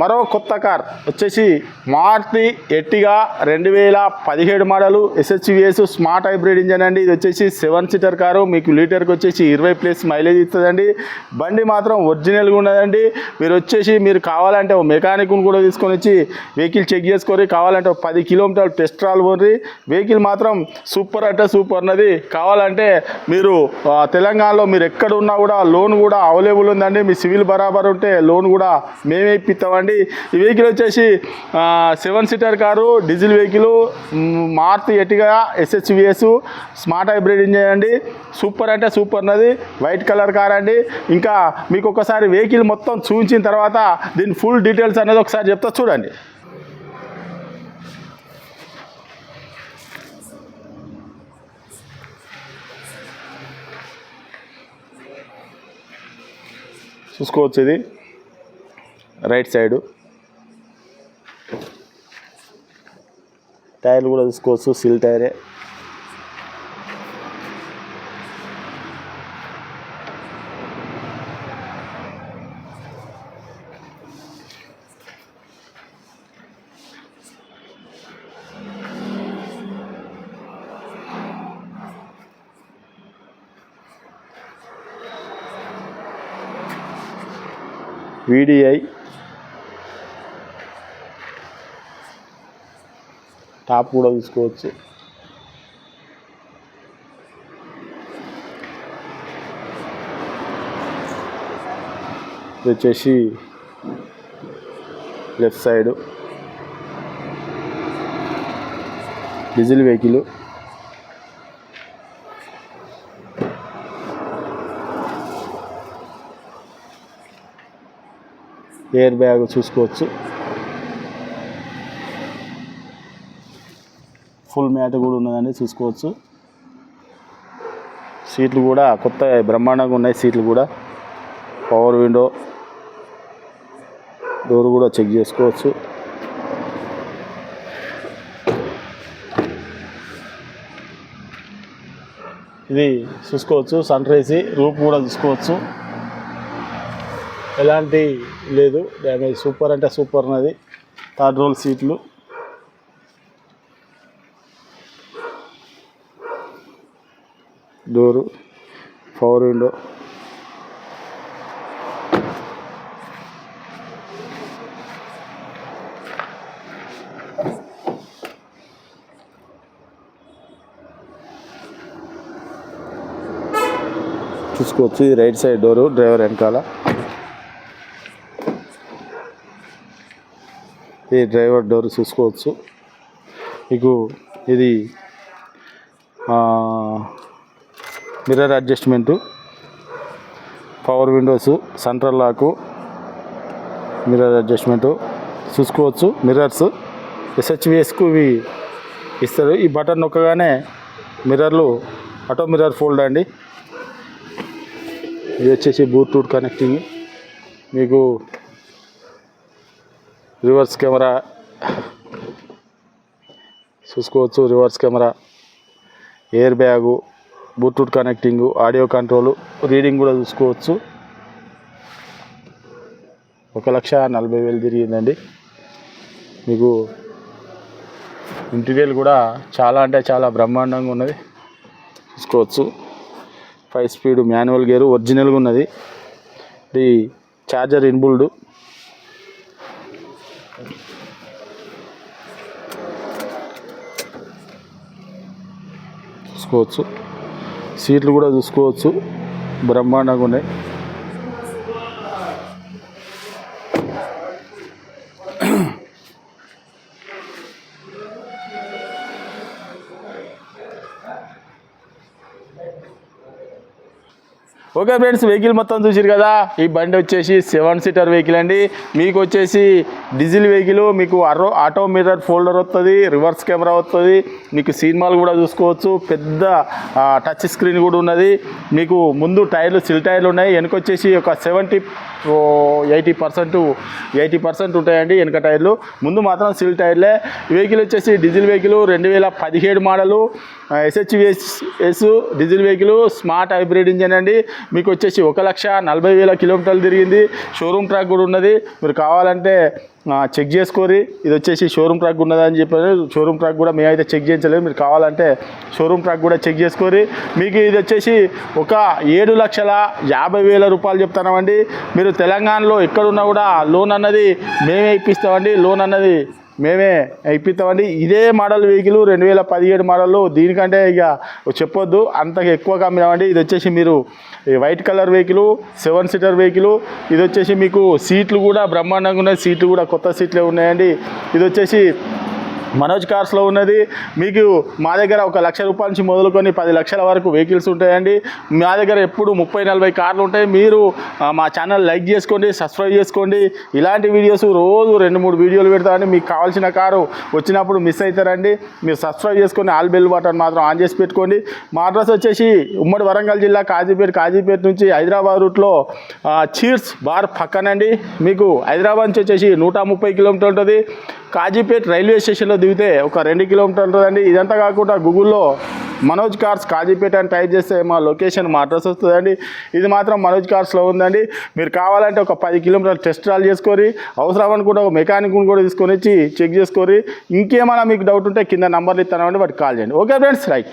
మరో కొత్త కార్ వచ్చేసి మార్తి ఎట్టిగా రెండు వేల పదిహేడు model SHVS smart hybrid engine అండి. ఇది వచ్చేసి సెవెన్ సీటర్ కారు. మీకు లీటర్కి వచ్చేసి ఇరవై ప్లస్ మైలేజ్ ఇస్తుందండి. బండి మాత్రం ఒరిజినల్గా ఉన్నదండి. మీరు వచ్చేసి మీరు కావాలంటే ఒక మెకానిక్ను కూడా తీసుకొని వచ్చి వెహికల్ చెక్ చేసుకొని కావాలంటే ఒక పది కిలోమీటర్లు టెస్ట్ రాల్ వెహికల్ మాత్రం సూపర్ అంటే సూపర్ ఉన్నది. కావాలంటే మీరు తెలంగాణలో మీరు ఎక్కడ ఉన్నా కూడా లోన్ కూడా అవైలబుల్ ఉందండి. మీ సివిల్ బరాబర్ ఉంటే లోన్ కూడా మేమే ఇప్పిస్తామండి ఈ వెహికల్ వచ్చేసి seven seater car diesel vehicle మార్త్ Ertiga SHVS smart hybrid engine అండి. సూపర్ అంటే సూపర్ ఉన్నది. వైట్ కలర్ కార్ అండి. ఇంకా మీకు ఒకసారి వెహికల్ మొత్తం చూపించిన తర్వాత దీని ఫుల్ డీటెయిల్స్ అనేది ఒకసారి చెప్తా చూడండి. చూసుకోవచ్చు ఇది. రైట్ సైడు టైర్లు కూడా చూసుకోవచ్చు సిల్ టైరే వీడిఐ టాప్ కూడా చూసుకోవచ్చు ఇది వచ్చేసి left side. Diesel vehicle. Air bag చూసుకోవచ్చు. ఫుల్ మ్యాట్ కూడా ఉన్నదండి చూసుకోవచ్చు. సీట్లు కూడా కొత్త బ్రహ్మాండంగా ఉన్నాయి సీట్లు కూడా. పవర్ విండో డోర్ కూడా చెక్ చేసుకోవచ్చు. ఇది చూసుకోవచ్చు సన్ రైజ్ రూప్ కూడా చూసుకోవచ్చు. ఎలాంటి లేదు డ్యామేజ్ సూపర్ అంటే సూపర్ ఉన్నది. థర్డ్ రోల్ సీట్లు. Door power window. చూసుకోవచ్చు ఇది రైట్ సైడ్ డోరు డ్రైవర్ వెనకాల. ఈ డ్రైవర్ డోర్ చూసుకోవచ్చు. మీకు ఇది mirror adjustment power windows central lock mirror adjustment చూసుకోవచ్చు మిర్రర్స్. ఎస్హెచ్విఎస్కు ఇవి ఇస్తారు. ఈ బటన్ నొక్కగానే మిర్రర్లు ఆటో మిర్రర్ ఫోల్డ్ అండి. ఇది వచ్చేసి బ్లూటూత్ కనెక్టింగ్ మీకు రివర్స్ కెమెరా చూసుకోవచ్చు. Reverse camera air bag. Bluetooth connecting audio control reading కూడా చూసుకోవచ్చు. ఒక లక్ష నలభై వేలు తిరిగిందండి. మీకు ఇంటీరియల్ కూడా చాలా అంటే చాలా బ్రహ్మాండంగా ఉన్నది. చూసుకోవచ్చు. ఫైవ్ స్పీడ్ మాన్యువల్ గేరు ఒరిజినల్గా ఉన్నది. ఇది ఛార్జర్ ఇన్బుల్డ్. చూసుకోవచ్చు. సీట్లు కూడా చూసుకోవచ్చు. బ్రహ్మాండంగా ఉన్నాయి. ఓకే ఫ్రెండ్స్ వెహికల్ మొత్తం చూసిరు కదా? ఈ బండి వచ్చేసి సెవెన్ సీటర్ వెహికల్ అండి. మీకు వచ్చేసి డీజిల్ వెహికల్ మీకు అరో ఆటో మిర్రర్ ఫోల్డర్ వస్తుంది రివర్స్ కెమెరా వస్తుంది మీకు సినిమాలు కూడా చూసుకోవచ్చు పెద్ద టచ్ స్క్రీన్ కూడా ఉన్నది. మీకు ముందు టైర్లు సిల్ టైర్లు ఉన్నాయి. వెనక వచ్చేసి ఒక seventy eighty percent eighty percent ఉంటాయండి వెనక టైర్లు. ముందు మాత్రం సిల్ టైర్లే. వెహికల్ వచ్చేసి డీజిల్ వెహికల్ రెండు వేల పదిహేడు model. SHVS S diesel vehicle smart hybrid engine అండి. మీకు వచ్చేసి ఒక లక్ష నలభై వేల కిలోమీటర్లు తిరిగింది. షోరూమ్ ట్రాక్ కూడా ఉన్నది. మీరు కావాలంటే చెక్ చేసుకోరి ఇది వచ్చేసి షోరూమ్ ట్రాక్ ఉన్నదని చెప్పారు. షోరూమ్ ట్రాక్ కూడా మేమైతే చెక్ చేయించలేదు. మీరు కావాలంటే షోరూమ్ ట్రాక్ కూడా చెక్ చేసుకోరి మీకు ఇది వచ్చేసి ఒక ఏడు లక్షల యాభై వేల రూపాయలు చెప్తున్నామండి. మీరు తెలంగాణలో ఎక్కడున్నా కూడా లోన్ అన్నది మేమే ఇప్పిస్తామండి. లోన్ అన్నది మేమే ఇప్పిస్తామండి. ఇదే మోడల్ వెహికల్ రెండు వేల పదిహేడు మోడల్ దీనికంటే ఇక చెప్పొద్దు. అంత ఎక్కువ కమ్మినామండి. ఇది వచ్చేసి మీరు white colour vehicle seven seater vehicle ఇది వచ్చేసి మీకు సీట్లు కూడా బ్రహ్మాండంగా ఉన్నాయి. సీట్లు కూడా కొత్త సీట్లే ఉన్నాయండి. ఇది వచ్చేసి మనోజ్ కార్స్లో ఉన్నది. మీకు మా దగ్గర ఒక లక్ష రూపాయల నుంచి మొదలుకొని పది లక్షల వరకు వెహికల్స్ ఉంటాయండి. మా దగ్గర ఎప్పుడు ముప్పై నలభై కార్లు ఉంటాయి. మీరు మా ఛానల్ లైక్ చేసుకోండి సబ్స్క్రైబ్ చేసుకోండి. ఇలాంటి వీడియోస్ రోజు రెండు మూడు వీడియోలు పెడతామని మీకు కావాల్సిన కారు వచ్చినప్పుడు మిస్ అవుతారండి మీరు సబ్స్క్రైబ్ చేసుకొని ఆల్ బెల్ బటన్ మాత్రం ఆన్ చేసి పెట్టుకోండి. మా అడ్రస్ వచ్చేసి ఉమ్మడి వరంగల్ జిల్లా కాజీపేట కాజీపేట నుంచి హైదరాబాద్ రూట్లో చీర్స్ బార్ పక్కనండి. మీకు హైదరాబాద్ నుంచి వచ్చేసి నూట ముప్పై కిలోమీటర్ ఉంటుంది. కాజీపేట్ రైల్వే స్టేషన్లో దిగితే ఒక రెండు కిలోమీటర్లు ఉంటుందండి. ఇదంతా కాకుండా గూగుల్లో మనోజ్ కార్స్ కాజీపేట అని టైప్ చేస్తే మా లొకేషన్ మా అడ్రస్ వస్తుందండి. ఇది మాత్రం మనోజ్ కార్స్లో ఉందండి. మీరు కావాలంటే ఒక పది కిలోమీటర్లు టెస్ట్ రాల్ చేసుకొని అవసరం అనుకుంటే ఒక మెకానిక్ని కూడా తీసుకొని వచ్చి చెక్ చేసుకొని ఇంకేమైనా మీకు డౌట్ ఉంటే కింద నంబర్లు ఇస్తానండి వాటికి కాల్ చేయండి. Okay friends right.